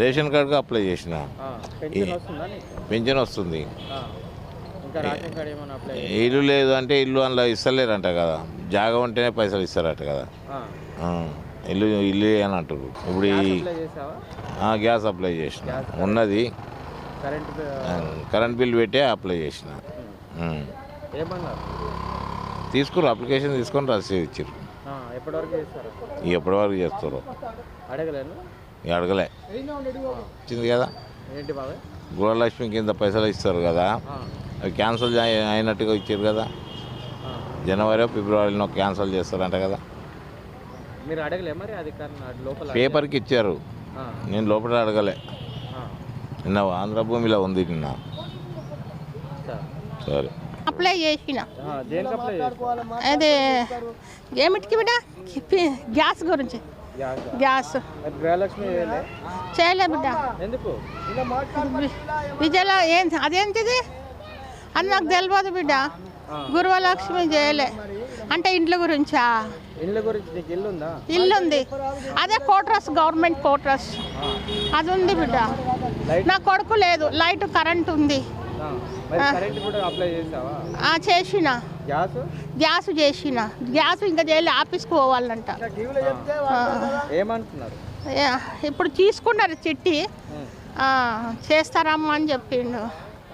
Ration కార్డుకి apply చేసిన. Pension వస్తుందా ఇల్లు లేదు అంటే ఇల్లు అందులో ఇస్తలేరంట కదా. జాగా ఉంటేనే పైసలు ఇస్తారట కదా. ఇల్లు ఇల్లు అని అంటారు ఇప్పుడు గ్యాస్ అప్లై చేసిన. ఉన్నది. Current bill? పెట్టే అప్లై చేసిన. తీసుకురు అప్లికేషన్ తీసుకొని రసీదు ఇచ్చారు ఎప్పటివరకు చేస్తారు? ఎప్పటి వరకు చేస్తారు. అడగలేను అడగలే. వచ్చింది కదా? గృహలక్ష్మి కింద పైసలు ఇస్తారు కదా. అవి క్యాన్సిల్ అయి- అయినట్టుగా ఇచ్చారు కదా. జనవరి ఫిబ్రవరిలో క్యాన్సిల్ చేస్తారంట కదా. మీరు అడగలే మరి అది కానీ అది లోపల పేపర్కి ఇచ్చారు. నేను లోపల అడగలే. నిన్న ఆంధ్రభూమిలో ఉంది నిన్న. సరే. అప్లై చేసిన. అదే ఏమిటికి బిడ్డ? గ్యాస్ గురించి. గ్యాస్. చేయలే? చేయలే బిడ్డ. విజయల ఏం అదేంటిది? అది నాకు తెలియదు బిడ్డ. గురువలక్ష్మి చేయలే. అంటే ఇంట్ల గురించా? ఇళ్ళ గురించి నీకు ఇల్లు ఉందా? ఇల్లు ఉంది. అదే కోట్రస్ గవర్నమెంట్ కోట్రస్. అది ఉంది బిడ్డ. నా కొడుకు లేదు. లైట్ కరెంట్ ఉంది. చేసిన. గ్యాస్? చేసిన. గ్యాస్ ఇంకా చేయలే ఆఫీస్కి పోవాలంట. ఇప్పుడు తీసుకున్నారు చిట్టి. చేస్తారమ్మా అని చెప్పిండు.